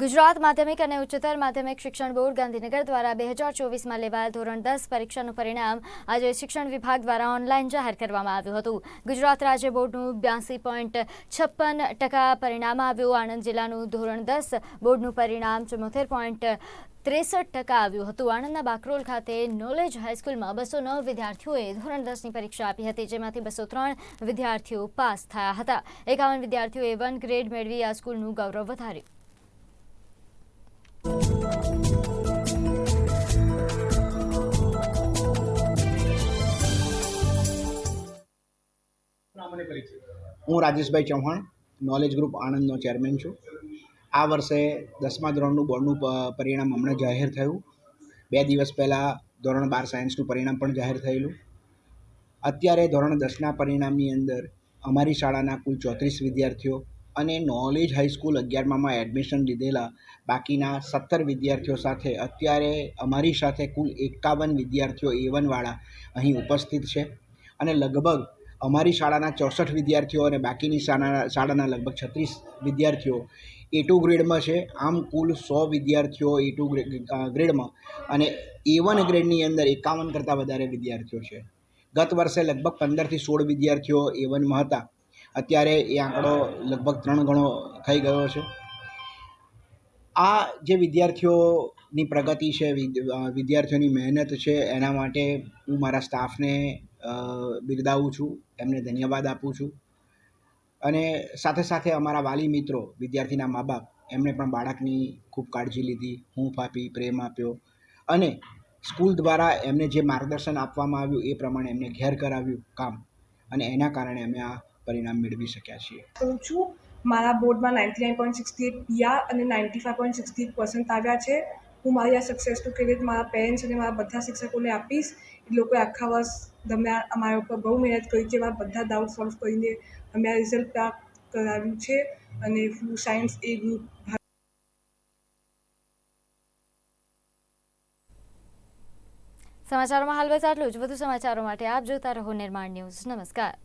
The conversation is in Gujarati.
ગુજરાત માધ્યમિક અને ઉચ્ચતર માધ્યમિક શિક્ષણ બોર્ડ ગાંધીનગર દ્વારા બે હજાર ચોવીસમાં લેવાયેલ ધોરણ દસ પરીક્ષાનું પરિણામ આજે શિક્ષણ વિભાગ દ્વારા ઓનલાઈન જાહેર કરવામાં આવ્યું હતું. ગુજરાત રાજ્ય બોર્ડનું બ્યાસી પોઈન્ટ છપ્પન ટકા પરિણામ આવ્યું. આણંદ જિલ્લાનું ધોરણ દસ બોર્ડનું પરિણામ ચુમ્મોતેર પોઈન્ટ ત્રેસઠ ટકા આવ્યું હતું. આણંદના બાકરોલ ખાતે નોલેજ હાઈસ્કૂલમાં બસો નવ વિદ્યાર્થીઓએ ધોરણ દસની પરીક્ષા આપી હતી, જેમાંથી બસો ત્રણ વિદ્યાર્થીઓ પાસ થયા હતા. એકાવન વિદ્યાર્થીઓએ વન ગ્રેડ મેળવી આ સ્કૂલનું ગૌરવ વધાર્યું. હું રાજેશભાઈ ચૌહાણ નોલેજ ગ્રુપ આણંદનો ચેરમેન છું. આ વર્ષે દસમા ધોરણનું બોર્ડનું પરિણામ હમણાં જાહેર થયું. બે દિવસ પહેલાં ધોરણ બાર સાયન્સનું પરિણામ પણ જાહેર થયેલું. અત્યારે ધોરણ દસના પરિણામની અંદર અમારી શાળાના કુલ ચોત્રીસ વિદ્યાર્થીઓ અને નોલેજ હાઈસ્કૂલ અગિયારમાં એડમિશન લીધેલા બાકીના સત્તર વિદ્યાર્થીઓ સાથે અત્યારે અમારી સાથે કુલ એકાવન વિદ્યાર્થીઓ એવનવાળા અહીં ઉપસ્થિત છે. અને લગભગ અમારી શાળાના ચોસઠ વિદ્યાર્થીઓ અને બાકીની શાળાના શાળાના લગભગ છત્રીસ વિદ્યાર્થીઓ એ ટુ ગ્રેડમાં છે. આમ કુલ સો વિદ્યાર્થીઓ એ ટુ ગ્રેડમાં અને એ વન ગ્રેડની અંદર એકાવન કરતાં વધારે વિદ્યાર્થીઓ છે. ગત વર્ષે લગભગ પંદરથી સોળ વિદ્યાર્થીઓ એ વનમાં હતા. અત્યારે એ આંકડો લગભગ ત્રણ ગણો થઈ ગયો છે. આ જે વિદ્યાર્થીઓની પ્રગતિ છે વિદ્યાર્થીઓની મહેનત છે, એના માટે હું મારા સ્ટાફને બિરદાવું છું, એમને ધન્યવાદ આપું છું. અને સાથે સાથે અમારા વાલી મિત્રો, વિદ્યાર્થીના મા બાપ, એમણે પણ બાળકની ખૂબ કાળજી લીધી, હૂંફ આપી, પ્રેમ આપ્યો. અને સ્કૂલ દ્વારા એમને જે માર્ગદર્શન આપવામાં આવ્યું એ પ્રમાણે એમને ઘેર કરાવ્યું કામ. અને એના કારણે અમે આ પરિણામ મેળવી શક્યા છીએ. છું. મારા બોર્ડમાં ninety nine point sixty eight PR અને ninety five point sixty eight percent આવ્યા છે. હું મારી આ સક્સેસ તો ક્રેડિટ મારા પેરેન્ટ્સ અને મારા બધા શિક્ષકોને આપીશ. એ લોકોએ આખા વર્ષ તમે અમારા ઉપર બહુ મહેનત કરી છે, મારા બધા ડાઉટ સોલ્વ કરીને અમે આ રિઝલ્ટ પ્રાપ્ત કરાવ્યું છે અને હું સાયન્સ એ ગ્રુપ સમાચારોમાં હાલ બસ આટલું જ. વધુ સમાચારો માટે આપ જોતા રહો નિર્માણ ન્યૂઝ. નમસ્કાર.